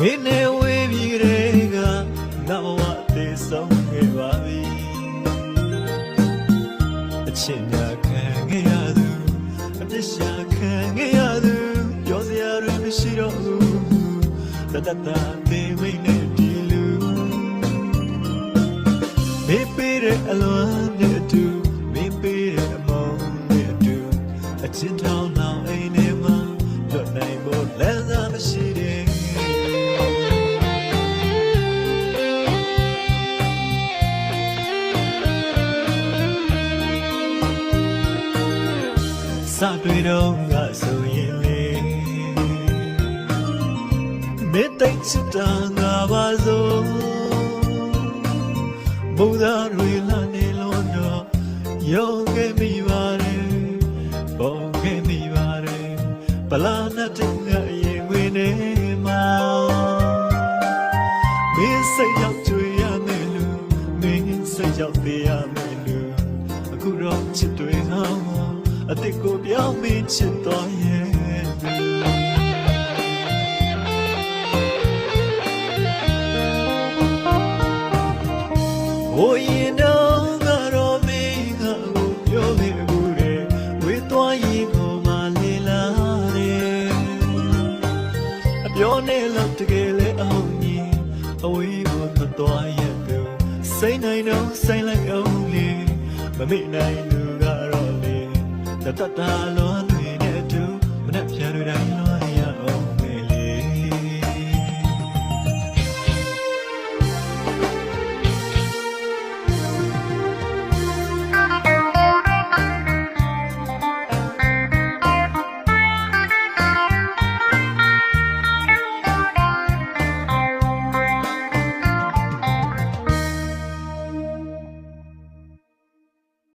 မင်းနဲ့ဝေးပြီးတဲ့ကနဘဝသေဆုံးခဲ့ပါပြီအချစ်များခံခဲ့ရသူအပြစ်ရှာခံခဲ့ရသူပြောစရာတွေမရှိတော့ဘူးတတတပေမိတ်နဲ့ဒီလူမေးပေးတဲ့အလွမ်း စတွေ့တော့ငါဆိုရင်လေမေတ္တိတ်ချစ်တာငါပါစို့ဘုရားတွေလာနေလို့တော့ယောခဲ့မိပါတယ်ပုံခဲ့မိပါတယ်ပလာနဲ့တင်ငါရင်ဝင်နေမှာမင်းစိတ်ရောက်ကြွေရမယ်လို့မင်းစိတ်ရောက်သေးရမယ်လို့အခုတော့ချစ်တွေဟောင်း အစ်စ်ကိုပြောင်းမင်းချစ်တော်ရဲ့ဟိုရင်တော့ကတော့မင်းကကိုပြောနေဘူးတဲ့ဝေးသွားရင်ကိုမလေးလာတဲ့အပြောနဲ့လောက်တကယ်လဲအောင်ကြီးအဝေးကိုထွက်သွားရသူစိတ်နိုင်တော့ဆိုင်လိုက်အောင်လေမမေ့နိုင်လူက တော့လေတတတာလွန်တွေနဲ့အတူမနှက်ပြန်တွေတိုင်း